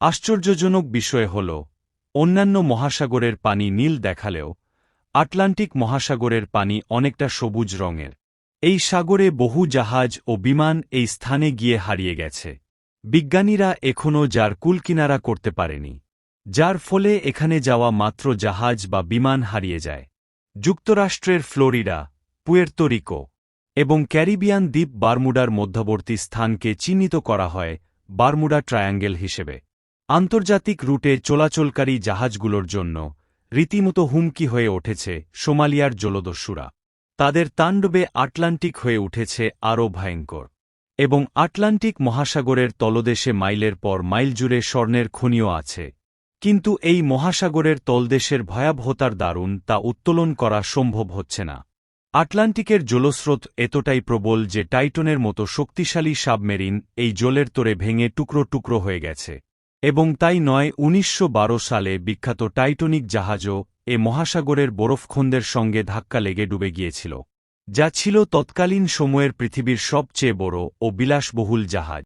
আশ্চর্যজনক বিষয় হল, অন্যান্য মহাসাগরের পানি নীল দেখালেও, আটলান্টিক মহাসাগরের পানি অনেকটা সবুজ রঙের। এই সাগরে বহু জাহাজ ও বিমান এই স্থানে গিয়ে হারিয়ে গেছে। বিজ্ঞানীরা এখনও যার কুলকিনারা করতে পারেনি, যার ফলে এখানে যাওয়া মাত্র জাহাজ বা বিমান হারিয়ে যায়। যুক্তরাষ্ট্রের ফ্লোরিডা পুয়ের্তোরিকো এবং ক্যারিবিয়ান দ্বীপ বারমুডার মধ্যবর্তী স্থানকে চিহ্নিত করা হয় বারমুডা ট্রায়াঙ্গেল হিসেবে। আন্তর্জাতিক রুটে চলাচলকারী জাহাজগুলোর জন্য রীতিমতো হুমকি হয়ে উঠেছে সোমালিয়ার জলদস্যুরা। তাদের তাণ্ডবে আটলান্টিক হয়ে উঠেছে আরও ভয়ঙ্কর। এবং আটলান্টিক মহাসাগরের তলদেশে মাইলের পর মাইল জুড়ে স্বর্ণের খনিও আছে। কিন্তু এই মহাসাগরের তলদেশের ভয়াবহতার দারুণ তা উত্তোলন করা সম্ভব হচ্ছে না। আটলান্টিকের জলস্রোত এতটাই প্রবল যে টাইটনের মতো শক্তিশালী সাবমেরিন এই জলের তোরে ভেঙে টুকরো টুকরো হয়ে গেছে। এবং তাই নয়, উনিশশো সালে বিখ্যাত টাইটনিক জাহাজও এ মহাসাগরের বরফখন্দের সঙ্গে ধাক্কা লেগে ডুবে গিয়েছিল, যা ছিল তৎকালীন সময়ের পৃথিবীর সবচেয়ে বড় ও বিলাসবহুল জাহাজ।